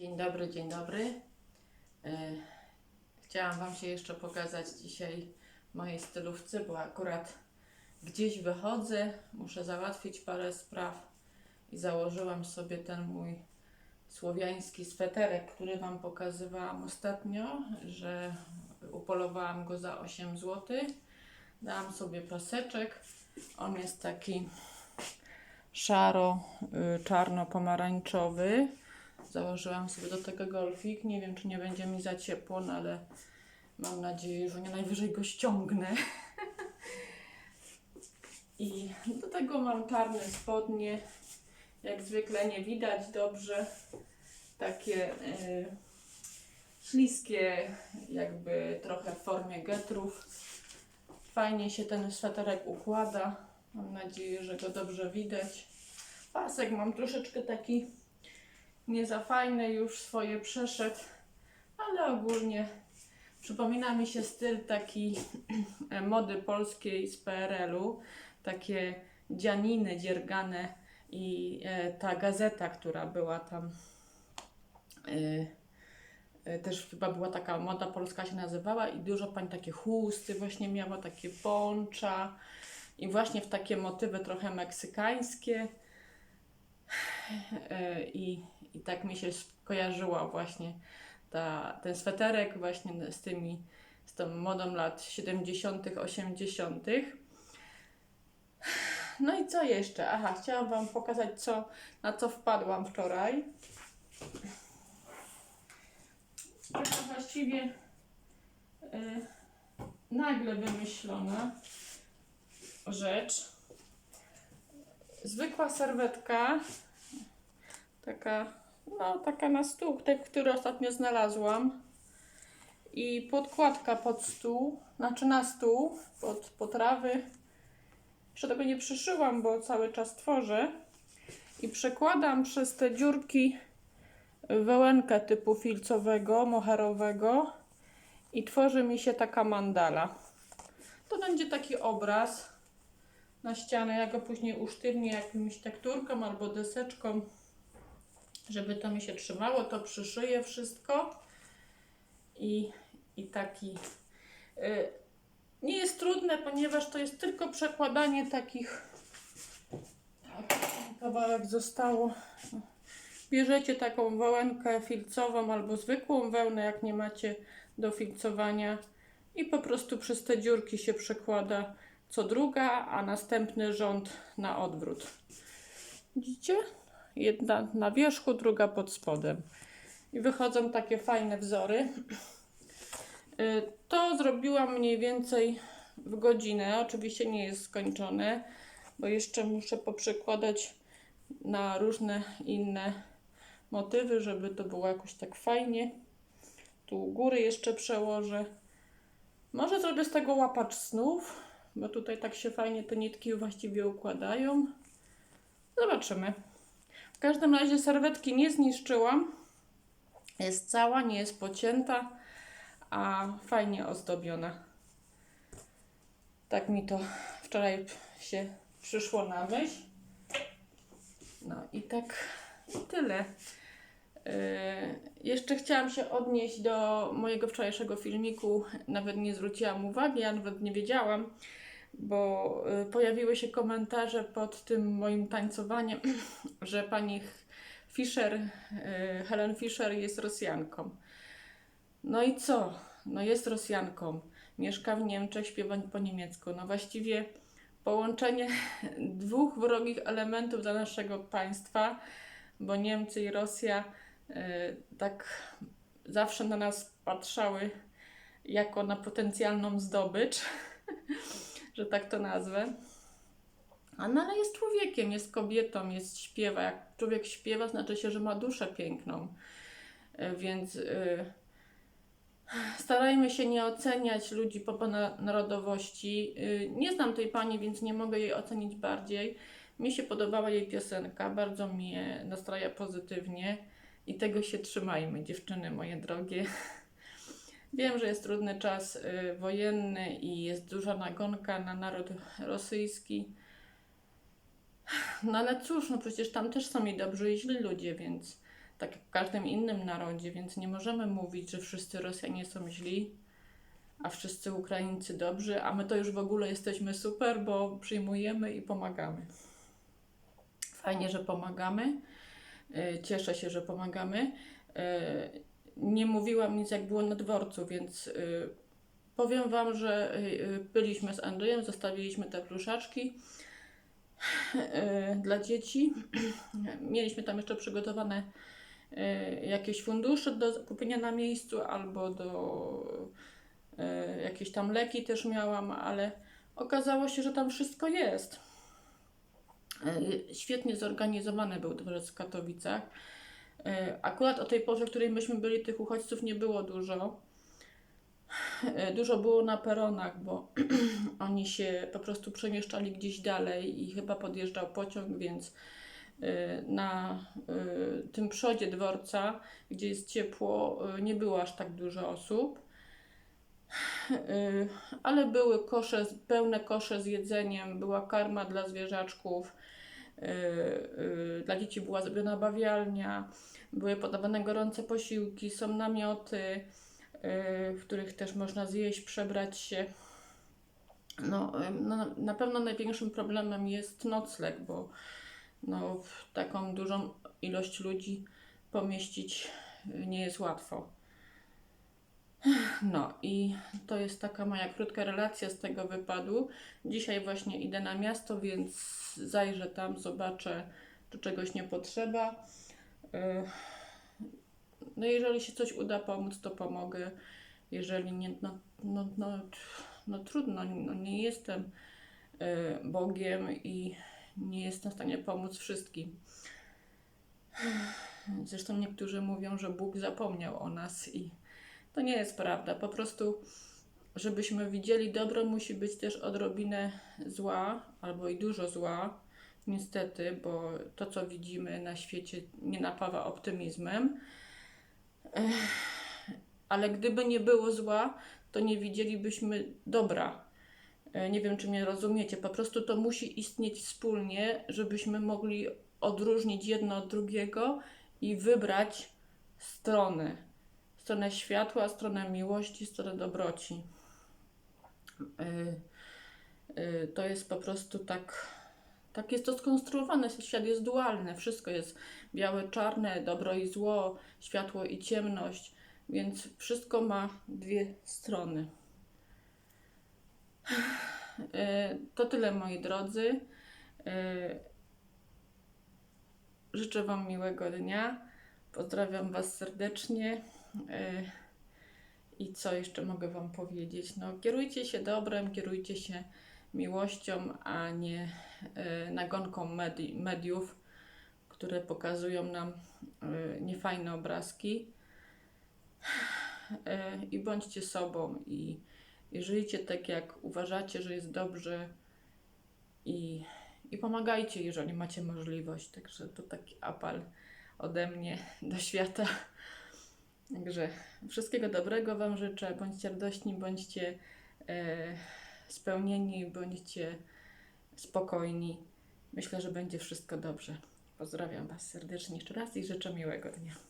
Dzień dobry, dzień dobry. E, Chciałam Wam się jeszcze pokazać dzisiaj mojej stylówce, bo akurat gdzieś wychodzę, muszę załatwić parę spraw i założyłam sobie ten mój słowiański sweterek, który Wam pokazywałam ostatnio, że upolowałam go za 8 zł. Dałam sobie paseczek. On jest taki szaro-czarno-pomarańczowy. Założyłam sobie do tego golfik. Nie wiem, czy nie będzie mi za ciepło, no ale mam nadzieję, że nie najwyżej go ściągnę. I do tego mam czarne spodnie. Jak zwykle nie widać dobrze. Takie y, śliskie, jakby trochę w formie getrów. Fajnie się ten sweterek układa. Mam nadzieję, że go dobrze widać. Pasek mam troszeczkę taki nie za fajny, już swoje przeszedł, ale ogólnie przypomina mi się styl taki mody polskiej z PRL-u. Takie dzianiny dziergane i e, ta gazeta, która była tam. E, e, też chyba była taka moda polska się nazywała i dużo pań takie chusty właśnie miała, takie poncza i właśnie w takie motywy trochę meksykańskie. E, I, I tak mi się kojarzyła właśnie ta, ten sweterek właśnie z tymi, z tą modą lat 70., 80. No i co jeszcze? Aha, chciałam Wam pokazać, co, na co wpadłam wczoraj. Taka właściwie y, nagle wymyślona rzecz. Zwykła serwetka, taka, no taka na stół, te, który ostatnio znalazłam. I podkładka pod stół, znaczy na stół, pod potrawy. Jeszcze tego nie przyszyłam, bo cały czas tworzę. I przekładam przez te dziurki wełenkę typu filcowego, moherowego i tworzy mi się taka mandala. To będzie taki obraz na ścianę. Ja go później usztywnię jakimś tekturką albo deseczką, żeby to mi się trzymało. To przyszyję wszystko i, i taki. y, nie jest trudne, ponieważ to jest tylko przekładanie takich. Tak, kawałek zostało. Bierzecie taką wełenkę filcową albo zwykłą wełnę, jak nie macie do filcowania i po prostu przez te dziurki się przekłada co druga, a następny rząd na odwrót. Widzicie? Jedna na wierzchu, druga pod spodem. I wychodzą takie fajne wzory. Y, To zrobiłam mniej więcej w godzinę. Oczywiście nie jest skończone, bo jeszcze muszę poprzekładać na różne inne motywy, żeby to było jakoś tak fajnie. Tu góry jeszcze przełożę. Może zrobię z tego łapacz snów, bo tutaj tak się fajnie te nitki właściwie układają. Zobaczymy. W każdym razie serwetki nie zniszczyłam. Jest cała, nie jest pocięta, a fajnie ozdobiona. Tak mi to wczoraj się przyszło na myśl. No i tak tyle. Yy, jeszcze chciałam się odnieść do mojego wczorajszego filmiku. Nawet nie zwróciłam uwagi, ja nawet nie wiedziałam, bo yy, pojawiły się komentarze pod tym moim tańcowaniem, że pani Fischer, yy, Helen Fischer jest Rosjanką. No i co? No jest Rosjanką. Mieszka w Niemczech, śpiewa po niemiecku. No właściwie połączenie dwóch wrogich elementów dla naszego państwa, bo Niemcy i Rosja y, tak zawsze na nas patrzały jako na potencjalną zdobycz, że tak to nazwę. A no jest człowiekiem, jest kobietą, jest śpiewa. Jak człowiek śpiewa, znaczy się, że ma duszę piękną. Y, Więc y, starajmy się nie oceniać ludzi po narodowości. Y, Nie znam tej pani, więc nie mogę jej ocenić bardziej. Mi się podobała jej piosenka, bardzo mnie nastraja pozytywnie i tego się trzymajmy, dziewczyny moje drogie. Wiem, że jest trudny czas y, wojenny i jest duża nagonka na naród rosyjski. No ale cóż, no przecież tam też są i dobrzy i źli ludzie, więc tak jak w każdym innym narodzie, więc nie możemy mówić, że wszyscy Rosjanie są źli, a wszyscy Ukraińcy dobrzy, a my to już w ogóle jesteśmy super, bo przyjmujemy i pomagamy. Fajnie, że pomagamy. Y, Cieszę się, że pomagamy. Nie mówiłam nic, jak było na dworcu, więc y, powiem Wam, że y, y, byliśmy z Andrzejem, zostawiliśmy te pluszaczki y, dla dzieci. Mieliśmy tam jeszcze przygotowane jakieś fundusze do kupienia na miejscu albo do jakieś tam leki też miałam, ale okazało się, że tam wszystko jest. Świetnie zorganizowany był dworzec w Katowicach. Y, Akurat o tej porze, w której myśmy byli, tych uchodźców nie było dużo. Y, Dużo było na peronach, bo oni się po prostu przemieszczali gdzieś dalej i chyba podjeżdżał pociąg, więc y, na tym przodzie dworca, gdzie jest ciepło, nie było aż tak dużo osób. Ale były kosze, pełne kosze z jedzeniem, była karma dla zwierzaczków, dla dzieci była zrobiona bawialnia, były podawane gorące posiłki, są namioty, y, w których też można zjeść, przebrać się. No, y, no, na pewno największym problemem jest nocleg, bo no, taką dużą ilość ludzi pomieścić y, nie jest łatwo. No i to jest taka moja krótka relacja z tego wypadu. Dzisiaj właśnie idę na miasto, więc zajrzę tam, zobaczę, czy czegoś nie potrzeba. Y, No jeżeli się coś uda pomóc, to pomogę. Jeżeli nie, no, no, no, no trudno, no, nie jestem y, Bogiem i nie jestem w stanie pomóc wszystkim. Zresztą niektórzy mówią, że Bóg zapomniał o nas i to nie jest prawda. Po prostu, żebyśmy widzieli dobro, musi być też odrobinę zła, albo i dużo zła, niestety, bo to, co widzimy na świecie, nie napawa optymizmem. Ale gdyby nie było zła, to nie widzielibyśmy dobra. E, Nie wiem, czy mnie rozumiecie. Po prostu to musi istnieć wspólnie, żebyśmy mogli odróżnić jedno od drugiego i wybrać strony stronę światła, stronę miłości, stronę dobroci. Y, y, To jest po prostu tak, tak jest to skonstruowane. Świat jest dualny, wszystko jest białe, czarne, dobro i zło, światło i ciemność, więc wszystko ma dwie strony. Y, To tyle, moi drodzy. Życzę Wam miłego dnia. Pozdrawiam Was serdecznie. Y, I co jeszcze mogę Wam powiedzieć? No, kierujcie się dobrem, kierujcie się miłością, a nie y, nagonką medi- mediów, które pokazują nam y, niefajne obrazki. I bądźcie sobą i, i żyjcie tak, jak uważacie, że jest dobrze. I, I pomagajcie, jeżeli macie możliwość. Także to taki apel ode mnie do świata. Także wszystkiego dobrego Wam życzę. Bądźcie radośni, bądźcie e, spełnieni, bądźcie spokojni. Myślę, że będzie wszystko dobrze. Pozdrawiam Was serdecznie jeszcze raz i życzę miłego dnia.